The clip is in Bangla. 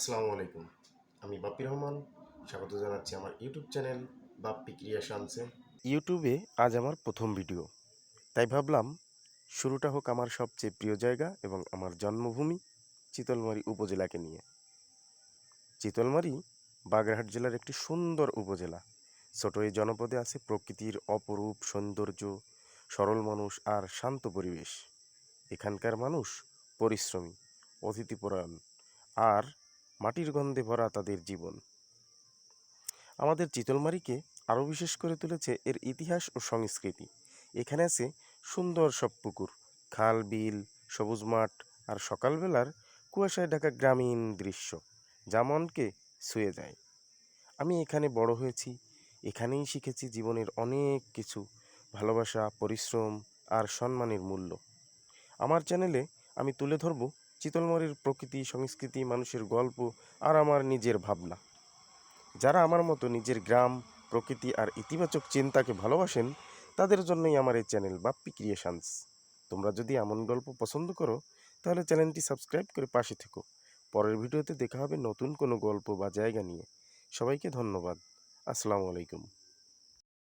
আসসালামু আলাইকুম আমি বাপ্পি রহমান। স্বাগত জানাচ্ছি আমার ইউটিউব চ্যানেল বাপ্পি ক্রিয়েশনসে। ইউটিউবে আজ আমার প্রথম ভিডিও। তাই ভাবলাম, শুরুটা হোক আমার সবচেয়ে প্রিয় জায়গা এবং আমার জন্মভূমি চিতলমারি উপজেলাকে নিয়ে। চিতলমারি বাগেরহাট জেলার একটি সুন্দর উপজেলা। ছোট এই জনপদে আছে প্রকৃতির অপরূপ সৌন্দর্য, সরল মানুষ আর শান্ত পরিবেশ। এখানকার মানুষ পরিশ্রমী, অতিথিপরায়ণ আর মাটির গন্ধে ভরা তাদের জীবন। আমাদের চিতলমারিকে আরও বিশেষ করে তুলেছে এর ইতিহাস ও সংস্কৃতি। এখানে আছে সুন্দর সব পুকুর, খাল, বিল, সবুজ মাঠ আর সকালবেলার কুয়াশায় ঢাকা গ্রামীণ দৃশ্য, যা মনকে ছুঁয়ে যায়। আমি এখানে বড় হয়েছি, এখানেই শিখেছি জীবনের অনেক কিছু, ভালোবাসা, পরিশ্রম আর সম্মানের মূল্য। আমার চ্যানেলে আমি তুলে ধরব চিতলমারির প্রকৃতি, সংস্কৃতি, মানুষের গল্প আর আমার নিজের ভাবনা। যারা আমার মতো নিজের গ্রাম, প্রকৃতি আর ইতিবাচক চিন্তাকে ভালোবাসেন, তাদের জন্যই আমার এই চ্যানেল বাপ্পি ক্রিয়েশনস। তোমরা যদি এমন গল্প পছন্দ করো, তাহলে চ্যানেলটি সাবস্ক্রাইব করে পাশে থেকো। পরের ভিডিওতে দেখা হবে নতুন কোনো গল্প বা জায়গা নিয়ে। সবাইকে ধন্যবাদ। আসসালামু আলাইকুম।